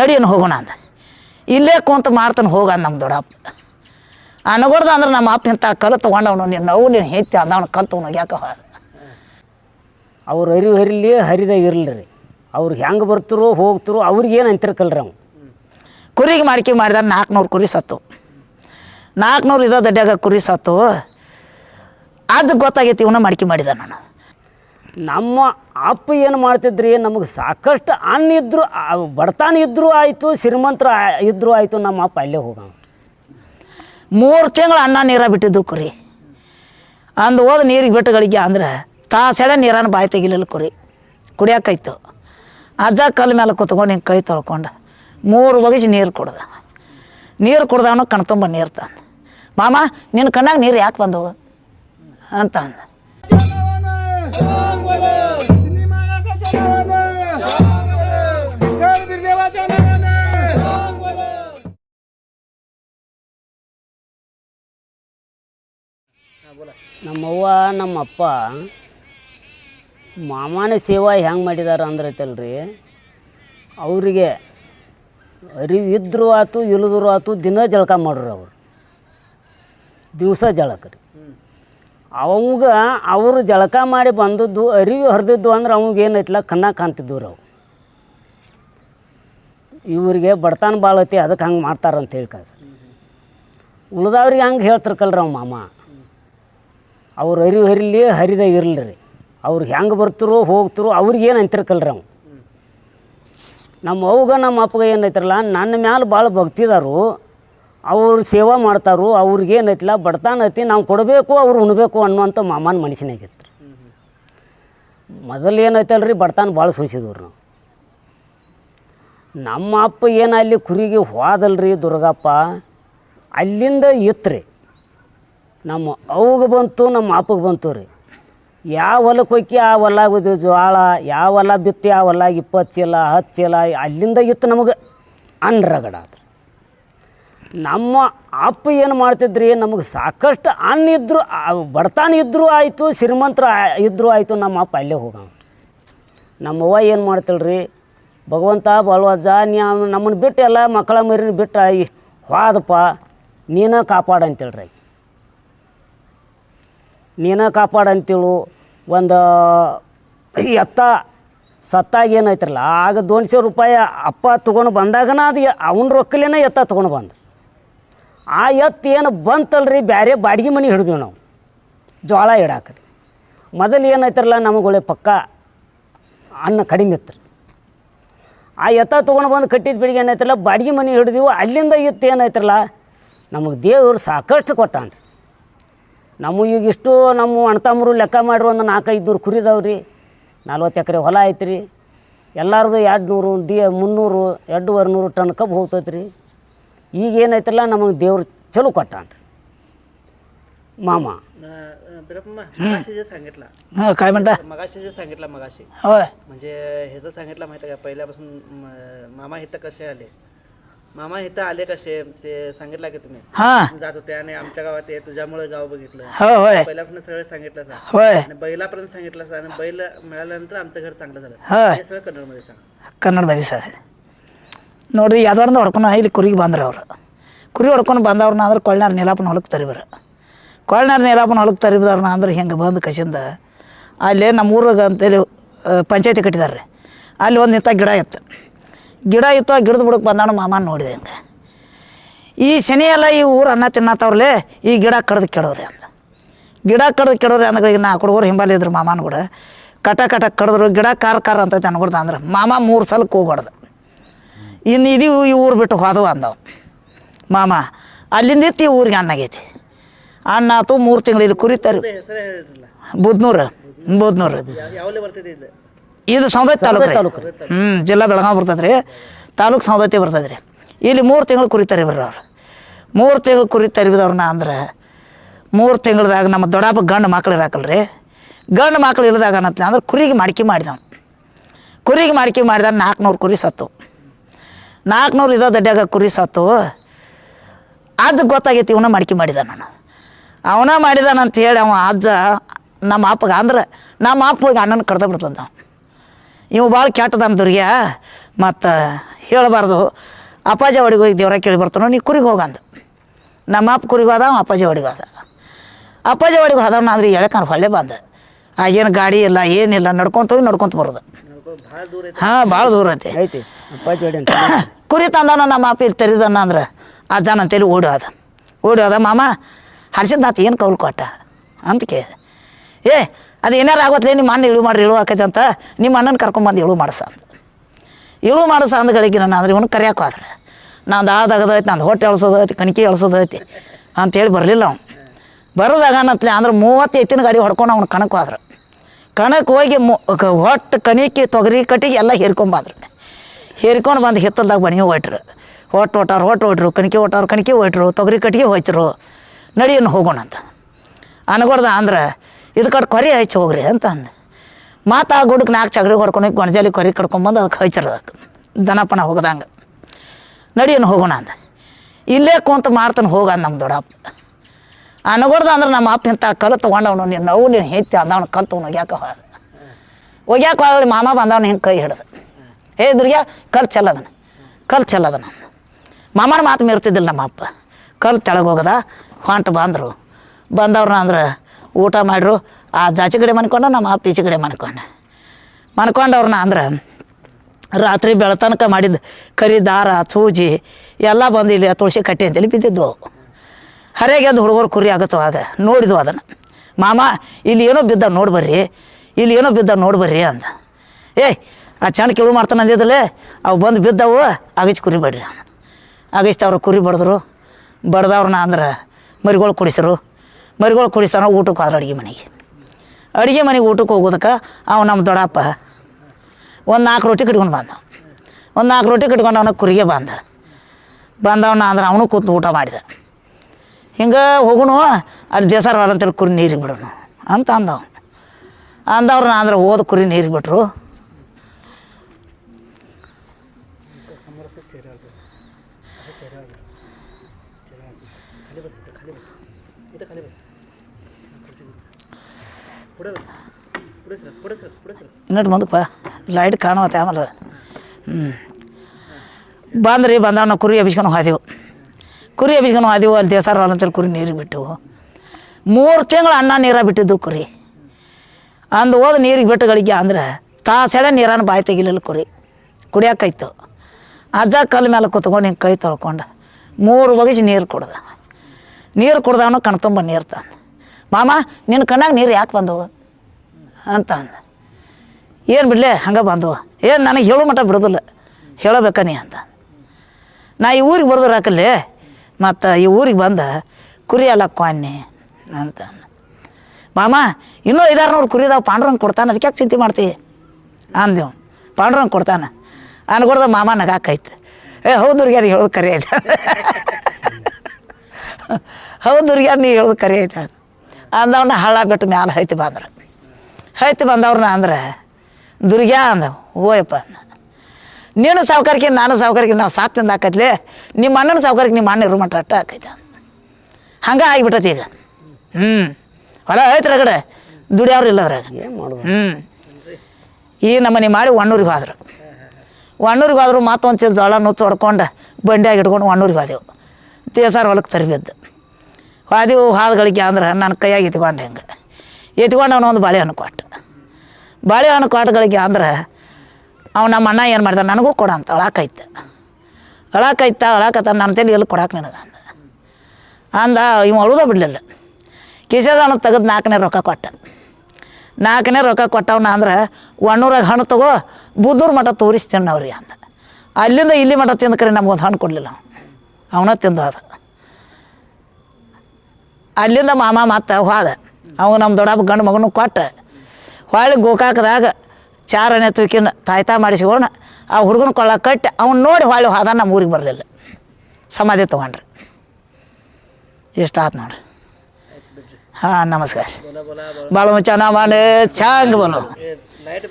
ನಡಿಯನ್ ಹೋಗೋಣ ಅಂದ. ಇಲ್ಲೇ ಕುಂತ ಮಾಡ್ತಾನೆ ಹೋಗ ಅಂದ ನಮ್ಮ ದೊಡ್ಡಪ್ಪ ಅನಗೊಡ್ದ ಅಂದ್ರೆ ನಮ್ಮ ಅಪ್ಪ ಇಂಥ ಕಲ್ಲು ತೊಗೊಂಡವನು ನೀನು ನೋವು ನೀನು ಹೆಂತಿ ಅಂದವನು ಕಲ್ ತೊಗೊಂಡು ಯಾಕೆ ಹೋದ. ಅವ್ರು ಅರಿವು ಹರಿಲಿ ಹರಿದಾಗ ಇರಲಿ ರೀ ಅವ್ರು ಹೆಂಗೆ ಬರ್ತಾರು ಹೋಗ್ತಾರೋ ಅವ್ರಿಗೇನು ಅಂತಿರ್ಕಲ್ರಿ ಅವ್ನು ಕುರಿಗೆ ಮಾಡಿಕೆ ಮಾಡಿದ ನಾಲ್ಕುನೂರು ಕುರಿ ಸತ್ತು. ನಾಲ್ಕುನೂರು ಇದ ದಡ್ಡ್ಯಾಗ ಕುರಿ ಸತ್ತು. ಅಜ್ಜ ಗೊತ್ತಾಗೈತಿ ಇವನ ಮಡ್ಕೆ ಮಾಡಿದ ನಾನು ನಮ್ಮ ಅಪ್ಪ ಏನು ಮಾಡ್ತಿದ್ರಿ? ನಮಗೆ ಸಾಕಷ್ಟು ಅನ್ನ ಇದ್ರು ಆ, ಬಡತನ ಇದ್ದರೂ ಆಯಿತು ಶ್ರೀಮಂತರ ಇದ್ದರೂ ಆಯಿತು ನಮ್ಮ ಅಪ್ಪ ಅಲ್ಲೇ ಹೋಗ ಮೂರು ತಿಂಗಳು ಅನ್ನ ನೀರ ಬಿಟ್ಟಿದ್ದು ಕುರಿ. ಅಂದು ಹೋದ ನೀರಿಗೆ ಬಿಟ್ಟುಗಳಿಗೆ ಅಂದ್ರೆ ತಾಸೆಳೆ ನೀರನ್ನು ಬಾಯಿ ತೆಗಿಲಿಲ್ಲ ಕುರಿ. ಕುಡಿಯೋಕಾಯ್ತು ಅಜ್ಜ ಕಲ್ಲು ಮೇಲೆ ಕೂತ್ಕೊಂಡು ಹಿಂಗೆ ಕೈ ತೊಳ್ಕೊಂಡು ಮೂರು ಬಗೆಸಿ ನೀರು ಕುಡ್ದ. ನೀರು ಕುಡ್ದವನು ಕಣ್ತುಂಬ ನೀರು ತಂದು ಮಾಮ ನಿನ್ನ ಕಣ್ಣಾಗ ನೀರು ಯಾಕೆ ಬಂದವು? ಅಂತ ಅಂದ ನಮ್ಮವ್ವ, ನಮ್ಮಪ್ಪ ಮಾಮನ ಸೇವಾ ಹೆಂಗೆ ಮಾಡಿದಾರ ಅಂದ್ರೆ ಐತಲ್ರಿ ಅವರಿಗೆ ಅರಿವು ಇದ್ದರೂ ಆತು ಇಲ್ಲದ್ರೂ ಆತು, ದಿನ ಜಳಕ ಮಾಡ್ರಿ ಅವರು. ದಿವಸ ಜಳಕ ರೀ. ಅವಂಗ ಅವರು ಜಳಕ ಮಾಡಿ ಬಂದದ್ದು, ಅರಿವು ಹರಿದಿದ್ದು ಅಂದ್ರೆ ಅವಂಗೆ ಏನೈತಿಲ್ಲ ಕಣ್ಣಾಗ ಕಾಣ್ತಿದ್ವು ಅವು. ಇವರಿಗೆ ಬಡತನ ಭಾಳ ಐತಿ ಅದಕ್ಕೆ ಹಂಗೆ ಮಾಡ್ತಾರಂತ ಹೇಳಿ ಉಳಿದವ್ರಿಗೆ ಉಳ್ದವ್ರಿಗೆ ಹಂಗೆ ಹೇಳ್ತಿರ್ಕಲ್ರಿ ಅವ ಮಾಮ. ಅವ್ರು ಅರಿವು ಹರಿಲಿ ಹರಿದಾಗ ಇರಲಿ ರೀ. ಅವ್ರು ಹೆಂಗೆ ಬರ್ತಾರೋ ಹೋಗ್ತಾರೋ ಅವ್ರಿಗೇನು ಅಂತಿರ್ಕಲ್ರಿ ಅವ್ನು ನಮ್ಮ ಅವ್ಗ ನಮ್ಮ ಅಪ್ಪಗ ಏನೈತ್ರಲ್ಲ ನನ್ನ ಮ್ಯಾಲೆ ಭಾಳ ಭಕ್ತಿದಾರು ಅವ್ರು ಸೇವಾ ಮಾಡ್ತಾರು, ಅವ್ರಿಗೆ ಏನೈತಿಲ್ಲ ಬಡತನ ಐತಿ, ನಾವು ಕೊಡಬೇಕು, ಅವ್ರು ಉಣಬೇಕು ಅನ್ನುವಂಥ ಮಾಮನ ಮನುಷ್ಯನಾಗಿತ್ತು ಮೊದಲು ಏನೈತಲ್ರಿ ಬಡತನ ಭಾಳ ಸೋಸಿದವ್ರು ನಾವು. ನಮ್ಮ ಅಪ್ಪ ಏನು ಅಲ್ಲಿ ಕುರಿಗೆ ಹೋದಲ್ರಿ ದುರ್ಗಪ್ಪ, ಅಲ್ಲಿಂದ ಇತ್ರಿ ನಮ್ಮ ಅವ್ಗೆ ಬಂತು, ನಮ್ಮ ಅಪ್ಪಗೆ ಬಂತು ರೀ. ಯಾವ ಹೊಲಕ್ಕೆ ಹೋಗಿ ಆ ಹೊಲ ಜೋಳ ಯಾವ ಹೊಲ ಬಿತ್ತಿ ಆ ಹೊಲ ಇಪ್ಪತ್ತು ಚೀಲ ಹತ್ತು ಚೀಲ ಅಲ್ಲಿಂದ ಇತ್ತು ನಮಗೆ ಅನ್ರಗಡ ಅದು ನಮ್ಮ ಅಪ್ಪ ಏನು ಮಾಡ್ತಿದ್ರಿ, ನಮಗೆ ಸಾಕಷ್ಟು ಅನ್ನ ಇದ್ದರೂ ಬಡತಾನ ಇದ್ದರೂ ಆಯಿತು, ಶ್ರೀಮಂತರ ಇದ್ದರೂ ಆಯಿತು, ನಮ್ಮ ಅಪ್ಪ ಅಲ್ಲೇ ಹೋಗ ನಮ್ಮವ್ವ ಏನು ಮಾಡ್ತಿಳ್ರಿ ಭಗವಂತ ಬಲವಜ್ಜ ನೀ ನಮ್ಮನ್ನು ಬಿಟ್ಟು ಎಲ್ಲ ಮಕ್ಕಳ ಮರಿನ ಬಿಟ್ಟು ಹೋದಪ್ಪ ನೀನೇ ಕಾಪಾಡು ಅಂತೇಳ್ರಿ. ಆಕಿ. ನೀನೇ ಕಾಪಾಡು ಅಂತೇಳು ಒಂದು ಎತ್ತ ಸತ್ತಾಗ ಏನಾಯ್ತಿರಲ್ಲ ಆಗ ದೋನ್ಶೆ ರೂಪಾಯಿ ಅಪ್ಪ ತೊಗೊಂಡು ಬಂದಾಗನ ಅದು ಅವನ ರೊಕ್ಕಲೇನ ಎತ್ತ ತೊಗೊಂಡು ಬಂದ. ಆ ಎತ್ತು ಏನು ಬಂತಲ್ರಿ ಬೇರೆ ಬಾಡಿಗೆ ಮನೆ ಹಿಡಿದ್ವಿ ನಾವು ಜೋಳ ಇಡಾಕ್ರಿ ಮೊದಲು ಏನಾಯ್ತಿರಲ್ಲ ನಮಗೊಳ್ಳೆ ಪಕ್ಕ ಅನ್ನ ಕಡಿಮೆ ಇತ್ತು. ಆ ಎತ್ತ ತೊಗೊಂಡು ಬಂದು ಕಟ್ಟಿದ ಬೆಳಿಗ್ಗೆ ಏನಾಯ್ತಿರಲ್ಲ ಬಾಡಿಗೆ ಮನೆ ಹಿಡಿದೀವಿ, ಅಲ್ಲಿಂದ ಎತ್ತು ಏನಾಯ್ತಿರಲ್ಲ ನಮಗೆ ದೇವರು ಸಾಕಷ್ಟು ಕೊಟ್ಟಾನ್ರಿ. ನಮ್ಮ ಈಗ ಇಷ್ಟು ನಮ್ಮ ಅಣ್ತಮ್ಮರು ಲೆಕ್ಕ ಮಾಡಿರೋ ಒಂದು ನಾಲ್ಕೈದು ನೂರು ಕುರಿದವ್ರಿ ನಲ್ವತ್ತು ಎಕರೆ ಹೊಲ ಐತ್ರಿ ಎಲ್ಲರದು ಎರಡು ನೂರು ದಿ ಮುನ್ನೂರು ಎರಡೂವರೆ ನೂರು ಟನ್ ಕಬ್ಬು ಹೋಗ್ತೈತೆ ರೀ ಈಗ ಏನೈತ್ರಲ್ಲ ನಮಗೆ ದೇವ್ರು ಚಲೋ ಕೊಟ್ಟಾನ್ರಿ ಮಾಮ बिरप्पा मगाशी जे सांगितलं हां काय म्हणता मगाशी जे सांगितलं मगाशी होय म्हणजे ह्याचं सांगितलं माहिती आहे का पहिल्यापासून म- मामा इथं कसे आले मामा इथं आले कसे ते सांगितलं की तुम्ही हां जात होते आणि आमच्या गावात ये तुझ्यामुळे गाव बघितलं होय होय पहिल्यापासून सगळं सांगितलं सा होय आणि बैलापर्यंत सांगितलं सा आणि बैल मिळाल्यानंतर आमचं घर चांगलं झालं होय हे सगळं कन्नडमध्ये सांग ಕನ್ನಡ ಬದಿ ಸರ್ ನೋಡ್ರಿ ಯಾವ್ದಾರ್ದು ಹೊಡ್ಕೊಂಡು ಇಲ್ಲಿ ಕುರಿಗೆ ಬಂದ್ರು ಅವರು ಕುರಿ ಹೊಡ್ಕೊಂಡು ಬಂದವ್ರನ್ನ ಅಂದ್ರೆ ಕೊಳ್ಳಾರ ನೀಲಾಪನ ಹೊಲಕ್ಕೆ ತರಿಬರು ಕೊಳ್ಳಾರ ನೀಲಾಪನ ಹೊಲಕ್ಕೆ ತರಿಬದವ್ರನ್ನ ಅಂದ್ರೆ ಹಿಂಗೆ ಬಂದು ಕಸಿಂದ ಅಲ್ಲಿ ನಮ್ಮ ಊರಾಗ ಅಂತೇಳಿ ಪಂಚಾಯತಿ ಕಟ್ಟಿದಾರೆ ರೀ ಅಲ್ಲಿ ಒಂದು ಇಂಥ ಗಿಡ ಇತ್ತು ಗಿಡ ಇತ್ತು ಆ ಗಿಡದ ಬುಡಕ್ಕೆ ಬಂದಾನು ಮಾಮ ನೋಡಿದೆ ಹಂಗೆ ಈ ಶನಿ ಎಲ್ಲ ಈ ಊರು ಅನ್ನ ತಿನ್ನತ್ತವ್ರಲ್ಲೇ ಈ ಗಿಡ ಕಡ್ದು ಕೆಡೋರಿ ಅಂದ. ಗಿಡ ಕಡ್ದು ಕೆಡವ್ರಿ ಅಂದಾಗ ನಾ ಹುಡುಗರು ಹಿಂಬಾಲಿ ಇದ್ರು ಮಾಮನ ಕೂಡ. ಕಟ ಕಟ ಕಡಿದ್ರು ಗಿಡ ಕಾರ್ ಕಾರ್ ಅಂತ ಅನ್ಕೊಡ್ದ ಅಂದ್ರೆ ಮಾಮ ಮೂರು ಸಲ ಹೋಗ್ಬಾರ್ದು. ಇನ್ನು ಇದು ಈ ಊರು ಬಿಟ್ಟು ಹೋದವು ಅಂದವು. ಮಾಮ ಅಲ್ಲಿಂದ ಇತ್ತು ಈ ಊರಿಗೆ ಅಣ್ಣಾಗೈತಿ ಅಣ್ಣ ಆತು ಮೂರು ತಿಂಗಳು ಇಲ್ಲಿ ಕುರಿತಾರೆ. ಬುದ್ನೂರ ಬುದ್ನೂರು. ಇದು ಸೌದತ್ತಿ ತಾಲೂಕು ರೀ. ಹ್ಞೂ ಜಿಲ್ಲಾ ಬೆಳಗಾವಿ ಬರ್ತದೆ ರೀ. ತಾಲೂಕು ಸೌದತ್ತಿ ಬರ್ತದೆ ರೀ. ಇಲ್ಲಿ ಮೂರು ತಿಂಗಳು ಕುರಿ ತರಿಬ್ರಿ ಅವ್ರು. ಮೂರು ತಿಂಗಳು ಕುರಿ ತರಿಬಿದವ್ರನ್ನ ಅಂದ್ರೆ ಮೂರು ತಿಂಗಳದಾಗ ನಮ್ಮ ದೊಡ್ಡಪ್ಪ ಗಂಡು ಮಕ್ಳು ಇರಾಕಲ್ರಿ. ಗಂಡು ಮಕ್ಳು ಇಲ್ಲದಾಗ ಅನ್ನತ್ತೆ ಅಂದ್ರೆ ಕುರಿಗೆ ಮಡಿಕೆ ಮಾಡಿದವ್ ಕುರಿಗೆ ಮಡಿಕೆ ಮಾಡಿದಾಗ ನಾಲ್ಕುನೂರು ಕುರಿ ಸತ್ತು. ನಾಲ್ಕುನೂರು ಇದೋ ದಡ್ಡ್ಯಾಗ ಕುರಿ ಸತ್ತು. ಅಜ್ಜ ಗೊತ್ತಾಗೈತಿ ಇವನ ಮಡಿಕೆ ಮಾಡಿದ ನಾನು ಅವನ ಮಾಡಿದಾನಂತ ಹೇಳಿ ಅವ ಅಜ್ಜ ನಮ್ಮ ಅಪ್ಪಗೆ ಅಂದ್ರೆ ನಮ್ಮ ಅಪ್ಪಗೆ ಅಣ್ಣನ ಕಡ್ದ ಬಿಡ್ತದ ನಾವು ಇವು ಭಾಳ ಕೆಟ್ಟದ ದುರ್ಗ್ಯ. ಮತ್ತು ಹೇಳಬಾರ್ದು. ಅಪ್ಪಾಜಿ ಹೊಡಿಗೆ ಹೋಗಿ ದೇವ್ರ ಕೇಳಿ ಬರ್ತಾನೋ ನೀ ಕುರಿಗೆ ಹೋಗಂದ ನಮ್ಮ ಅಪ್ಪ ಕುರಿಗೆ ಹೋದ ಅಪ್ಪಾಜಿ ಹೊಡಿಗೆ ಹೋದ ಅಪ್ಪಾಜಿ ಹೊಡಿಗೆ ಹೋದವನ ಅಂದ್ರೆ ಎಳಕಂದ್ರೆ ಹೊಳ್ಳೆ ಬಂದ. ಆಗೇನು ಗಾಡಿ ಇಲ್ಲ ಏನಿಲ್ಲ ನಡ್ಕೊಂತ ಹೋಗಿ ನಡ್ಕೊಂತ ಬರೋದು. ಹಾಂ ಭಾಳ ದೂರ ಐತಿ. ಕುರಿ ತಂದಾನ ನಮ್ಮ ಅಪ್ಪ ಇಲ್ಲಿ ತೆರಿದನ ಅಂದ್ರೆ ಅಜ್ಜನ ಅಂತೇಳಿ ಓಡಿ ಹೋದ. ಓಡಿ ಹೋದ ಮಾಮ ಆತ ಏನು ಕೌಲ್ ಕೊಟ್ಟ? ಅಂತ ಕೇಳಿದೆ. ಏ ಅದು ಏನಾರು ಆಗೋತ್ಲೇ ನಿಮ್ಮ ಅಣ್ಣ ಇಳು ಮಾಡ್ರಿ, ಇಳು ಆಕೈತೆ ಅಂತ ನಿಮ್ಮ ಅಣ್ಣನ ಕರ್ಕೊಂಬಂದು ಇಳು ಮಾಡಸ ಅಂತ ಇಳು ಮಾಡಸ ಅಂದ ಗಳಿಗೆ ನಾನು ಅಂದ್ರೆ ಇವನು ಕರಿಯಾಕೆ ಹೋದ್ರೆ ನಂದು ಆದಾಗದೈತಿ ನಂದು ಹೊಟ್ಟೆ ಎಳ್ಸೋದೈತಿ ಕಣಿಕೆ ಎಳ್ಸೋದೈತಿ ಅಂತೇಳಿ ಬರಲಿಲ್ಲ ಅವ್ನು. ಬರೋದಾಗ ಅನ್ನತ್ಲೆ ಅಂದ್ರೆ ಎತ್ತಿನ ಗಾಡಿ ಹೊಡ್ಕೊಂಡು ಅವ್ನು ಕಣಕ್ಕೆ ಹೋದ್ರು. ಕಣಕ್ಕೆ ಹೋಗಿ ಮು ಹೊಟ್ಟು ಕಣಿಕೆ ತೊಗರಿ ಕಟ್ಟಿಗೆ ಎಲ್ಲ ಹೇರ್ಕೊಂಬಂದ್ರು ಹೇರ್ಕೊಂಡು ಬಂದು ಹಿತ್ತಲ್ದಾಗ ಬಣಿ ಹೊಟ್ರು. ಹೊಟ್ಟು ಹೊಟ್ಟಾರು, ಹೊಟ್ಟು ಹೊಟ್ರು, ಕಣಿಕೆ ಹೊಟ್ಟಾರು, ಕಣಿಕೆ ಹೊಟ್ರು, ತೊಗರಿ ಕಟ್ಟಿಗೆ ಹೋಯ್ತರು ನಡಿಯನ್ನು ಹೋಗೋಣ ಅಂತ ಅನ್ಗೊಡ್ದ ಅಂದ್ರೆ ಇದು ಕಡೆ ಕೊರಿ ಹಚ್ಚಿ ಹೋಗ್ರಿ ಅಂತ ಅಂದ. ಮಾತು ಆ ಗುಡಕ್ಕೆ ನಾಲ್ಕು ಚಗಡಿ ಹೊಡ್ಕೊಂಡು ಹೋಗಿ ಗೊಣಜಾಲಿ ಕೊರಿ ಕಡ್ಕೊಂಬಂದು ಅದಕ್ಕೆ ಹಚ್ಚಿರೋದಕ್ಕೆ ದನಪನ ಹೋಗ್ದಂಗೆ. ನಡಿಯನ್ನು ಹೋಗೋಣ ಅಂದ. ಇಲ್ಲೇ ಕುಂತ ಮಾಡ್ತಾನೆ ಹೋಗಂದ ನಮ್ಮ ದೊಡ್ಡಪ್ಪ. ಅನ್ಕೊಡ್ದ ಅಂದ್ರೆ ನಮ್ಮ ಅಪ್ಪ ಇಂಥ ಕಲ್ಲು ತೊಗೊಂಡವನು, ನೀನು ನೋವು, ನೀನು ಹೆತ್ತಿ ಅಂದವನು ಕಲ್ತು ಒಗ್ಯಾಕ ಹೋದ. ಒಗ್ಯಾಕ ಮಾಮ ಬಂದವನು ಹಿಂಗೆ ಕೈ ಹಿಡ್ದು. ಏ ದುರ್ಗ ಕಲ್ಲು ಚೆಲ್ಲದನ ಕಲ್ ಚೆಲ್ಲದನ ಮಾಮನ ಮಾತು ಮೀರ್ತಿದ್ದಿಲ್ಲ ನಮ್ಮ ಅಪ್ಪ. ಕಲ್ ತೆಳಗೆ ಹೋಗದ, ಹೊಂಟು ಬಂದರು. ಬಂದವ್ರನ್ನ ಅಂದ್ರೆ ಊಟ ಮಾಡ್ರು. ಆ ಜಾಚಿ ಕಡೆ ಮನ್ಕೊಂಡ, ನಮ್ಮ ಅಪ್ಪ ಈಚೆ ಕಡೆ ಮನ್ಕೊಂಡ. ಮನ್ಕೊಂಡವ್ರನ್ನ ಅಂದ್ರೆ, ರಾತ್ರಿ ಬೆಳತನಕ ಮಾಡಿದ್ದು ಕರಿ ದಾರ, ಸೂಜಿ, ಎಲ್ಲ ಬಂದು ಇಲ್ಲಿ ತುಳಸಿ ಕಟ್ಟಿ ಅಂತೇಳಿ ಬಿದ್ದಿದ್ದು ಅದು ಹುಡುಗರು ಕುರಿ ಆಗತ್ತವಾಗ ನೋಡಿದ್ವು ಅದನ್ನು. ಮಾಮ, ಇಲ್ಲಿ ಏನೋ ಬಿದ್ದ ನೋಡಿ ಬರ್ರಿ, ಇಲ್ಲಿ ಏನೋ ಬಿದ್ದ ನೋಡಿ ಬರ್ರಿ ಅಂದ. ಏಯ್ ಆ ಚೆಂದ ಕೆಳು ಮಾಡ್ತಾನೆ ಅಂದಿದ್ದಲೇ ಅವು ಬಂದು ಬಿದ್ದವು ಅಗಚ್ ಕುರಿ ಬಡ್ರಿ ಅವ್ರು ಕುರಿ ಬಡಿದ್ರು. ಬಡ್ದವ್ರನ್ನ ಅಂದ್ರೆ ಮರಿಗಳು ಕುಡಿಸರು. ಮರಿಗಳು ಕುಡಿಸೋಣ ಊಟಕ್ಕೆ ಹೋದ್ರೆ ಅಡುಗೆ ಮನೆಗೆ. ಅಡುಗೆ ಮನೆಗೆ ಊಟಕ್ಕೆ ಹೋಗೋದಕ್ಕೆ ಅವ ನಮ್ಮ ದೊಡ್ಡಪ್ಪ. ಒಂದು ನಾಲ್ಕು ರೊಟ್ಟಿ ಕಟ್ಕೊಂಡು ಬಂದ. ಒಂದು ನಾಲ್ಕು ರೊಟ್ಟಿ ಕಟ್ಕೊಂಡು ಅವನ ಕುರಿಗೆ ಬಂದ. ಬಂದವನ ಅಂದ್ರೆ ಅವನು ಕೂತು ಊಟ ಮಾಡಿದ. ಹಿಂಗೆ ಹೋಗುಣು ಅಲ್ಲಿ ದೇಸಾರ ಅಂತೇಳಿ ಕುರಿ ನೀರಿಗೆ ಬಿಡೋಣ ಅಂತ ಅಂದವ ನಾ ಅಂದ್ರೆ ಹೋದ ಕುರಿ ನೀರಿಗೆ ಬಿಟ್ರು. ಇನ್ನೊಟ್ಟು ಮುಂದಕ್ಕೆ ಲೈಟ್ ಕಾಣುತ್ತೆ ಆಮೇಲೆ. ಹ್ಞೂ ಬಂದ್ರಿ ಬಂದವನ್ನ ಕುರಿ ಅಭಿಷಕನ ಹೋದೆವು ಕುರಿ ಎಬ್ಸ್ಕೊಂಡು ಹೋದೆವು ಅಲ್ಲಿ ದೇಸಾರ ಅಂತೇಳಿ ಕುರಿ ನೀರು ಬಿಟ್ಟೆವು ಮೂರು ತಿಂಗಳು ಅನ್ನ ನೀರ ಬಿಟ್ಟಿದ್ದು ಕುರಿ. ಅಂದು ಹೋದ ನೀರಿಗೆ ಬಿಟ್ಟು ಗಳಿಗೆ ಅಂದ್ರೆ ತಾಸೆಳೆ ನೀರನ್ನು ಬಾಯಿ ತೆಗಿಲಿಲ್ಲ ಕುರಿ. ಕುಡಿಯೋಕೈತು ಅಜ್ಜ ಕಲ್ಲು ಮೇಲೆ ಕುತ್ಕೊಂಡು ಹಿಂಗೆ ಕೈ ತೊಳ್ಕೊಂಡು. ಮೂರು ಬಗೆಸಿ ನೀರು ಕುಡ್ದ. ನೀರು ಕುಡ್ದವನು ಕಣ್ತುಂಬ ನೀರು ತಂದು ಮಾಮ, ನಿನ್ನ ಕಣ್ಣಾಗ ನೀರು ಯಾಕೆ ಬಂದವು? ಅಂತ ಅಂದ. ಏನು ಬಿಡಲೆ, ಹಂಗೆ ಬಂದವು. ಏನು ನನಗೆ ಹೇಳೋ ಮಟ್ಟ ಬಿಡೋದಿಲ್ಲ. ಹೇಳಬೇಕ ನೀ ಅಂತ. ನಾ ಈ ಊರಿಗೆ ಬರೋದ್ರ ಹಾಕಲ್ಲಿ, ಮತ್ತು ಈ ಊರಿಗೆ ಬಂದ ಕುರಿ ಎಲ್ಲ ಕ್ವಾನ್ನಿ ಅಂತ. ಮಾಮ, ಇನ್ನೂ ಐದಾರು ನೂರು ಕುರಿದಾವ ಪಾಂಡ್ರಂಗೆ ಕೊಡ್ತಾನೆ, ಅದಕ್ಕೆ ಯಾಕೆ ಚಿಂತೆ ಮಾಡ್ತಿ? ಅಂದೆವು ಪಾಂಡ್ರಂಗೆ ಕೊಡ್ತಾನೆ. ಅನ್ಕೊಡ್ದ ಮಾಮ ನಗಾಕೈತೆ ಏ, ಹೌದು ಯಾರು ಹೇಳೋದು ಕರೆ ಆಯ್ತು ಹೌದು ಹುಡುಗ್ಯಾರ ನೀ ಹೇಳೋದು ಕರಿ ಐತೆ ಅಂದವನ್ನ ಹಳ್ಳ ಬಿಟ್ಟು ಮ್ಯಾಲೆ ಹೈತಿ ಬಂದ್ರೆ. ಹೈತಿ ಬಂದವ್ರನ್ನ ಅಂದ್ರೆ ದುರ್ಗ್ಯಾ ಅಂದ ಓಯಪ್ಪ ಅಂದ. ನೀನು ಸಾವುಕಾರಿಕೆ ನಾನು ಸಾವುಕಾರಿಕೆ ನಾವು ಸಾಕು ತಿಂದು ಹಾಕತ್ಲೆ ನಿಮ್ಮ ಅಣ್ಣನ ಸಾವುಕಾರಿಕೆ ನಿಮ್ಮ ಅಣ್ಣ ಇರು ಮಟ್ಟ ಅಟ್ಟ ಹಾಕೈತೆ ಹಂಗೆ ಆಗಿಬಿಟ್ಟತಿ ಈಗ. ಹ್ಞೂ ಹೊಲ ಐತ್ರ ಕಡೆ. ದುಡಿಯವ್ರು ಇಲ್ಲ ಅದ್ರಾಗ. ಹ್ಞೂ ಈ ನಮ್ಮನೆ ಮಾಡಿ ಒಣ್ಣೂರಿಗೆ ಹೋದ್ರು. ಒಣ್ಣೂರಿಗೆ ಹೋದ್ರು ಮತ್ತೊಂದು ಚೀಲ ಜೋಳ ನುಚ್ಚು ಹೊಡ್ಕೊಂಡು ಬಂಡಿಯಾಗಿ ಇಟ್ಕೊಂಡು ಒಣ್ಣೂರಿಗೆ ಹೋದೆವು. ದೇಸಾರ ಹೊಲಕ್ಕೆ ತರಿಬಿದ್ದು. ಹೋದೆವು ಹಾದುಗಳಿಗೆ ಅಂದ್ರೆ ನನ್ನ ಕೈಯಾಗಿ ಎತ್ಕೊಂಡು ಹೆಂಗೆ. ಎತ್ಕೊಂಡು ಅವನು ಒಂದು ಬಾಳೆಹಣ್ಣು ಕೊಟ್ಟು. ಬಾಳೆಹಣ್ಣು ಕೊಟ್ಟಗಳಿಗೆ ಅಂದ್ರೆ ಅವ್ನು ನಮ್ಮ ಅಣ್ಣ ಏನು ಮಾಡ್ದ ನನಗೂ ಕೊಡ ಅಂತ ಅಳಾಕೈತೆ. ಅಳಾಕೈತ ಅಳಾಕತ್ತ ನನ್ನ ತಲೆ ಎಲ್ಲಿ ಕೊಡಾಕ ನಿನಗೆ ಅಂದ. ಅಂದ, ಇವ ಅಳುದ ಬಿಡಲಿಲ್ಲ. ಅಣ್ಣ ತೆಗೆದು ನಾಲ್ಕನೇ ರೊಕ್ಕ ಕೊಟ್ಟ. ನಾಲ್ಕನೇ ರೊಕ್ಕ ಕೊಟ್ಟವನ ಅಂದ್ರೆ, ಒಣ್ಣೂರಾಗ ಹಣ್ಣು ತಗೋ, ಬುದ್ದೂರು ಮಠ ತೋರಿಸ್ತೀನಿ ಅವ್ರಿಗೆ ಅಂದ. ಅಲ್ಲಿಂದ ಇಲ್ಲಿ ಮಠ ತಿಂದ್ಕರಿ ಕರೆ ನಮ್ಗೊಂದು ಹಣ್ಣು ಕೊಡಲಿಲ್ಲ ಅವನ. ತಿಂದು ಅದ ಅಲ್ಲಿಂದ ಮಾಮ ಮತ್ತೆ ಹೋದ ಅವ ನಮ್ಮ ದೊಡ್ಡಪ್ಪ ಗಂಡು ಮಗನೂ ಕೊಟ್ಟು. ಹೊಳ್ಳಿ ಗೋಕಾಕದಾಗ ಚಾರಣೆ ತೂಕಿನ ತಾಯ್ತಾ ಮಾಡಿಸಿಕೊಂಡ. ಆ ಹುಡುಗನ ಕೊಳ್ಳ ಕಟ್ಟಿ. ಅವ್ನು ನೋಡಿ ಹೊಳ್ಳಿ ಹೋದ, ನಮ್ಮ ಊರಿಗೆ ಬರಲಿಲ್ಲ. ಸಮಾಧಿ ತೊಗೊಂಡ್ರಿ. ಇಷ್ಟು ಆತು ನೋಡ್ರಿ. ಹಾಂ, ನಮಸ್ಕಾರ. ಭಾಳ ಚೆನ್ನ ಮಾಡಿ ಚಂಗ್ ಬನು ಲೈಟ್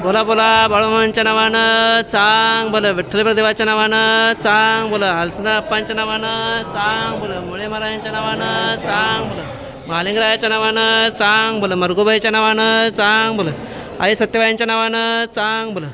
बोला बोला बाळूमांच्या नावानं चांग बोला विठ्ठल देवाच्या नावानं चांग बोला हलसना अप्पांच्या नावानं चांग बोला मुळे महाराजांच्या नावानं चांग बोला महालिंगरायाच्या नावानं चांग बोलं मरगुबाईच्या नावानं चांग बोलं आई सत्यबाईंच्या नावानं चांग बोला